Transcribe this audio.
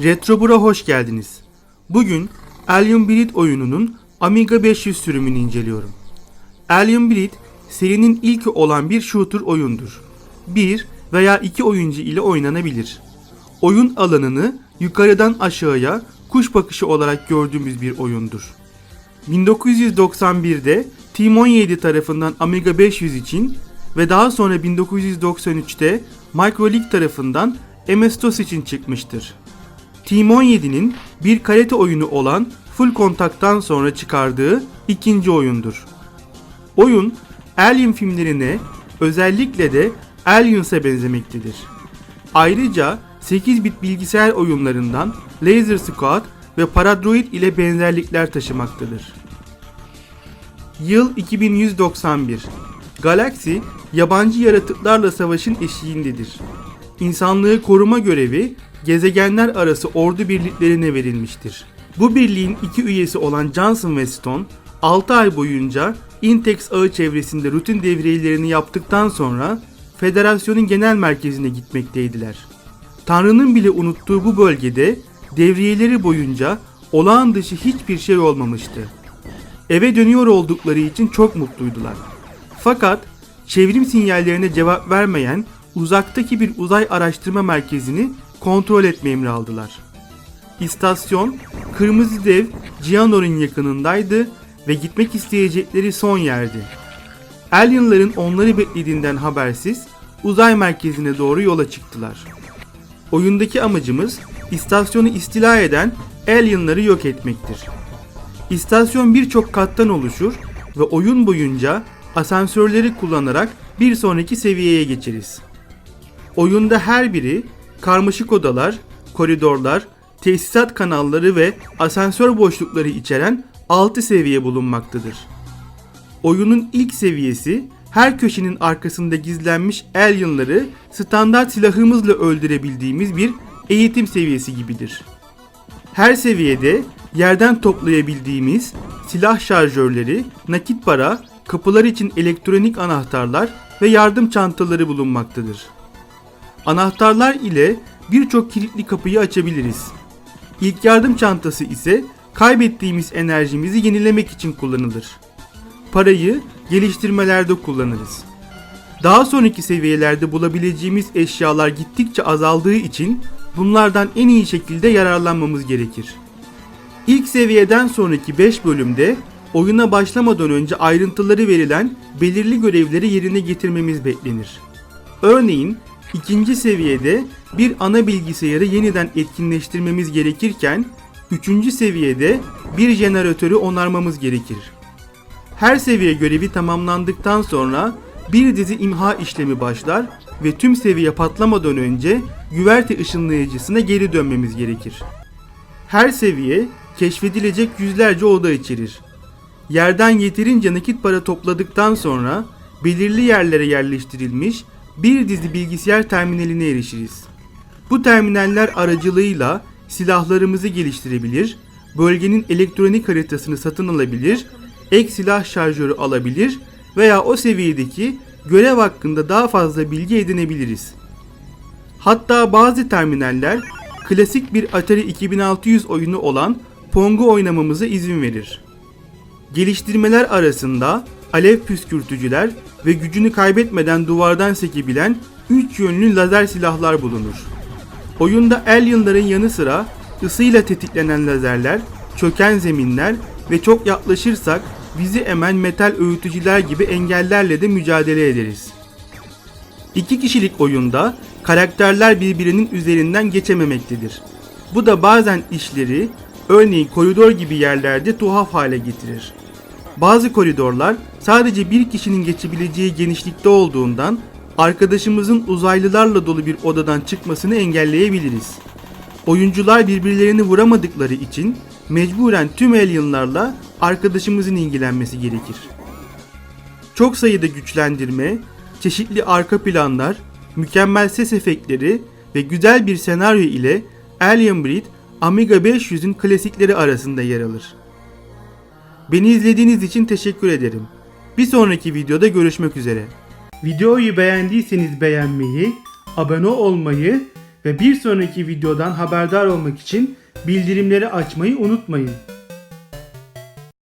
Retrobura hoş geldiniz. Bugün Alien Breed oyununun Amiga 500 sürümünü inceliyorum. Alien Breed serinin ilki olan bir shooter oyundur. Bir veya iki oyuncu ile oynanabilir. Oyun alanını yukarıdan aşağıya kuş bakışı olarak gördüğümüz bir oyundur. 1991'de Team 17 tarafından Amiga 500 için ve daha sonra 1993'te Microleak tarafından MS-DOS için çıkmıştır. Team 17'nin bir karate oyunu olan Full Contact'tan sonra çıkardığı ikinci oyundur. Oyun Alien filmlerine özellikle de Aliens'e benzemektedir. Ayrıca 8 bit bilgisayar oyunlarından Laser Squad ve Paradroid ile benzerlikler taşımaktadır. Yıl 2191. Galaxy yabancı yaratıklarla savaşın eşiğindedir. İnsanlığı koruma görevi gezegenler arası ordu birliklerine verilmiştir. Bu birliğin iki üyesi olan Johnson ve Stone 6 ay boyunca Intex ağı çevresinde rutin devriyelerini yaptıktan sonra Federasyonun genel merkezine gitmekteydiler. Tanrı'nın bile unuttuğu bu bölgede devriyeleri boyunca olağan dışı hiçbir şey olmamıştı. Eve dönüyor oldukları için çok mutluydular. Fakat çevrim sinyallerine cevap vermeyen uzaktaki bir uzay araştırma merkezini kontrol etme emri aldılar. İstasyon Kırmızı Dev Gianor'un yakınındaydı ve gitmek isteyecekleri son yerdi. Alienların onları beklediğinden habersiz uzay merkezine doğru yola çıktılar. Oyundaki amacımız istasyonu istila eden alienları yok etmektir. İstasyon birçok kattan oluşur ve oyun boyunca asansörleri kullanarak bir sonraki seviyeye geçeriz. Oyunda her biri karmaşık odalar, koridorlar, tesisat kanalları ve asansör boşlukları içeren 6 seviye bulunmaktadır. Oyunun ilk seviyesi her köşenin arkasında gizlenmiş alienları standart silahımızla öldürebildiğimiz bir eğitim seviyesi gibidir. Her seviyede yerden toplayabildiğimiz silah şarjörleri, nakit para, kapılar için elektronik anahtarlar ve yardım çantaları bulunmaktadır. Anahtarlar ile birçok kilitli kapıyı açabiliriz. İlk yardım çantası ise kaybettiğimiz enerjimizi yenilemek için kullanılır. Parayı geliştirmelerde kullanırız. Daha sonraki seviyelerde bulabileceğimiz eşyalar gittikçe azaldığı için bunlardan en iyi şekilde yararlanmamız gerekir. İlk seviyeden sonraki 5 bölümde oyuna başlamadan önce ayrıntıları verilen belirli görevleri yerine getirmemiz beklenir. Örneğin ikinci seviyede bir ana bilgisayarı yeniden etkinleştirmemiz gerekirken üçüncü seviyede bir jeneratörü onarmamız gerekir. Her seviye görevi tamamlandıktan sonra bir dizi imha işlemi başlar ve tüm seviye patlamadan önce güverte ışınlayıcısına geri dönmemiz gerekir. Her seviye keşfedilecek yüzlerce oda içerir. Yerden yeterince nakit para topladıktan sonra belirli yerlere yerleştirilmiş bir dizi bilgisayar terminaline erişiriz. Bu terminaller aracılığıyla silahlarımızı geliştirebilir, bölgenin elektronik haritasını satın alabilir, ek silah şarjörü alabilir veya o seviyedeki görev hakkında daha fazla bilgi edinebiliriz. Hatta bazı terminaller klasik bir Atari 2600 oyunu olan Pong'u oynamamıza izin verir. Geliştirmeler arasında alev püskürtücüler ve gücünü kaybetmeden duvardan sekebilen 3 yönlü lazer silahlar bulunur. Oyunda alienların yanı sıra ısıyla tetiklenen lazerler, çöken zeminler ve çok yaklaşırsak bizi emen metal öğütücüler gibi engellerle de mücadele ederiz. İki kişilik oyunda karakterler birbirinin üzerinden geçememektedir. Bu da bazen işleri, örneğin koridor gibi yerlerde tuhaf hale getirir. Bazı koridorlar sadece bir kişinin geçebileceği genişlikte olduğundan arkadaşımızın uzaylılarla dolu bir odadan çıkmasını engelleyebiliriz. Oyuncular birbirlerini vuramadıkları için mecburen tüm alienlarla arkadaşımızın ilgilenmesi gerekir. Çok sayıda güçlendirme, çeşitli arka planlar, mükemmel ses efektleri ve güzel bir senaryo ile Alien Breed Amiga 500'ün klasikleri arasında yer alır. Beni izlediğiniz için teşekkür ederim. Bir sonraki videoda görüşmek üzere. Videoyu beğendiyseniz beğenmeyi, abone olmayı ve bir sonraki videodan haberdar olmak için bildirimleri açmayı unutmayın.